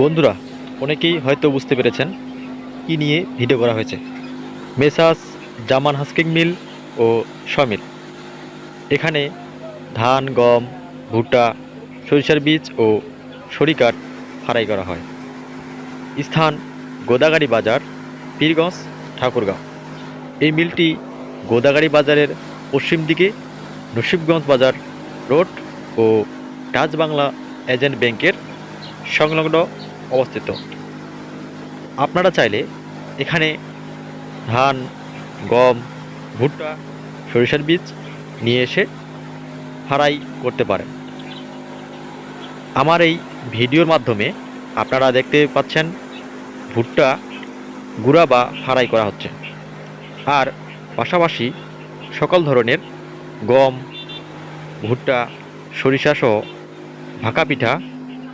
বন্ধুরা, অনেকেই হয়তো বুঝতে পেরেছেন কি নিয়ে ভিডিও করা হয়েছে। মেসাস, জামান হাস্কিং মিল ও সমিল এখানে ধান, গম, ভুট্টা, সরিষার বীজ ও সরিকাট ফারাই করা হয়। স্থান গোদাগাড়ি বাজার, পীরগঞ্জ, ঠাকুরগাঁও। এই মিলটি গোদাগাড়ি বাজারের পশ্চিম দিকে নসিবগঞ্জ বাজার রোড ও টাচ বাংলা এজেন্ট ব্যাংকের সংলগ্ন অবস্থিত। আপনারা চাইলে এখানে ধান, গম, ভুট্টা, সরিষার বীজ নিয়ে এসে ফারাই করতে পারেন। আমার এই ভিডিওর মাধ্যমে আপনারা দেখতে পাচ্ছেন ভুট্টা গুঁড়া বা ফারাই করা হচ্ছে। আর পাশাপাশি সকল ধরনের গম, ভুট্টা, সরিষা সহ ভাকা পিঠা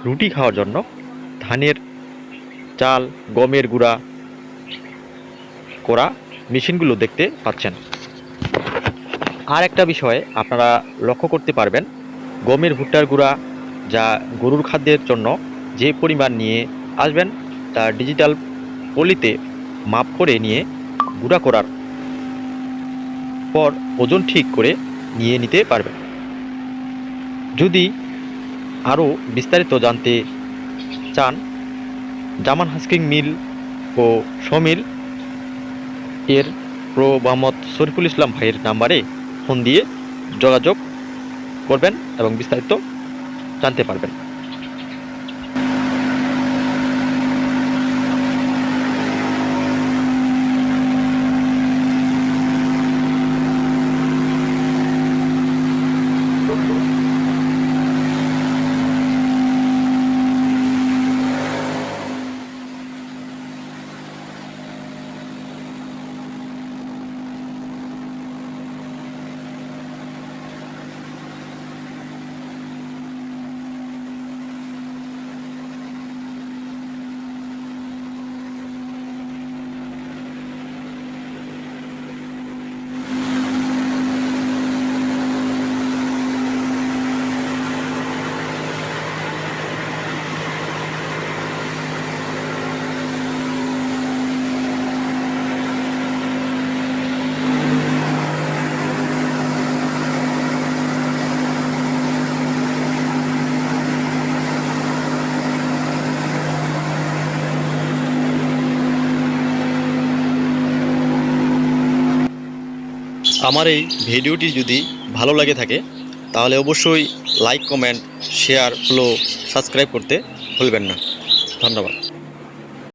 রুটি খাওয়ার জন্য ধানের চাল, গমের গুঁড়া করা মেশিনগুলো দেখতে পাচ্ছেন। আর একটা বিষয় আপনারা লক্ষ্য করতে পারবেন, গমের ভুট্টার গুঁড়া যা গরুর খাদ্যের জন্য যে পরিমাণ নিয়ে আসবেন, তা ডিজিটাল পলিতে মাপ করে নিয়ে গুঁড়া করার পর ওজন ঠিক করে নিয়ে নিতে পারবেন। যদি আরও বিস্তারিত জানতে চান, জামান হাস্কিং মিল ও সমিল এর প্রো মোহাম্মদ শরীফুল ইসলাম ভাইয়ের নাম্বারে ফোন দিয়ে যোগাযোগ করবেন এবং বিস্তারিত জানতে পারবেন। আমার এই ভিডিওটি যদি ভালো লাগে থাকে, তাহলে অবশ্যই like comment share follow subscribe করতে ভুলবেন না। ধন্যবাদ।